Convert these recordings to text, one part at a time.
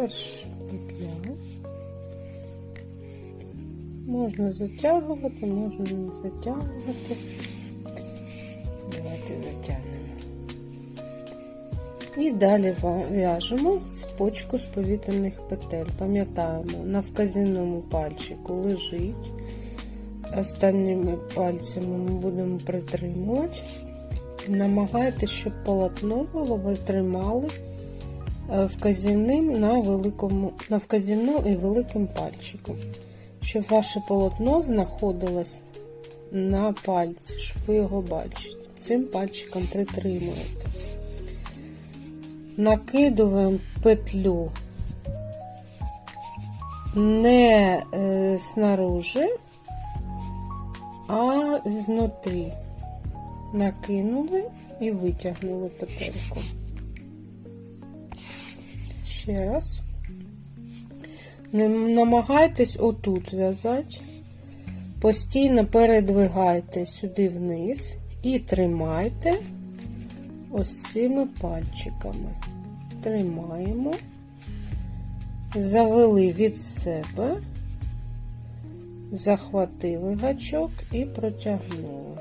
перша петля. Можна затягувати, можна не затягувати. Давайте затягнемо. І далі в'яжемо цепочку з повітряних петель. Пам'ятаємо, на вказівному пальчику лежить. Останніми пальцями ми будемо притримувати. Намагайтеся, щоб полотно було, ви тримали вказівним на великому, на вказівну і великим пальчиком. Щоб ваше полотно знаходилось на пальці, щоб ви його бачите. Цим пальчиком притримуєте. Накидуємо петлю не е, снаружи, а знутрі. Накинули і витягнули петельку. Ще раз. Намагайтесь отут в'язати. Постійно передвигайте сюди вниз і тримайте ось цими пальчиками. Тримаємо, завели від себе, захватили гачок і протягнули.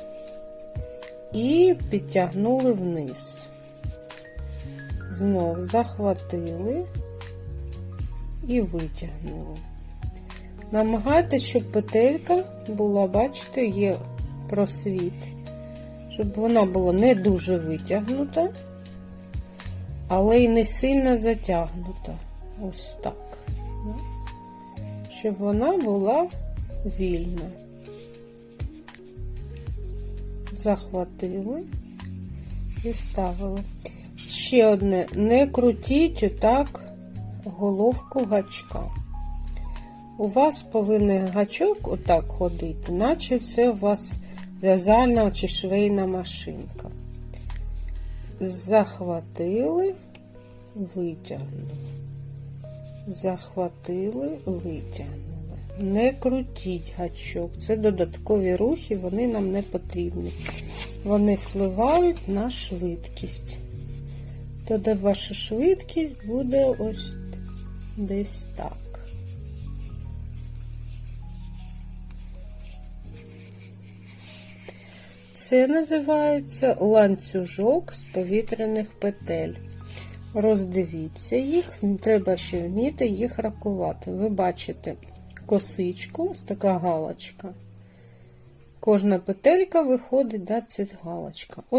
І підтягнули вниз. Знов захватили і витягнули. Намагайтесь, щоб петелька була, бачите, є просвіт, щоб вона була не дуже витягнута, але й не сильно затягнута. Ось так. Щоб вона була вільна. Захватили і ставили. Ще одне, не крутіть отак головку гачка. У вас повинен гачок отак ходити, наче це у вас в'язальна чи швейна машинка. Захватили, витягнули. Захватили, витягнули. Не крутіть гачок. Це додаткові рухи, вони нам не потрібні. Вони впливають на швидкість. Тоді ваша швидкість буде ось десь так. Це називається ланцюжок з повітряних петель. Роздивіться їх, треба ще вміти їх рахувати. Ви бачите косичку, ось така галочка. Кожна петелька виходить, да, це галочка.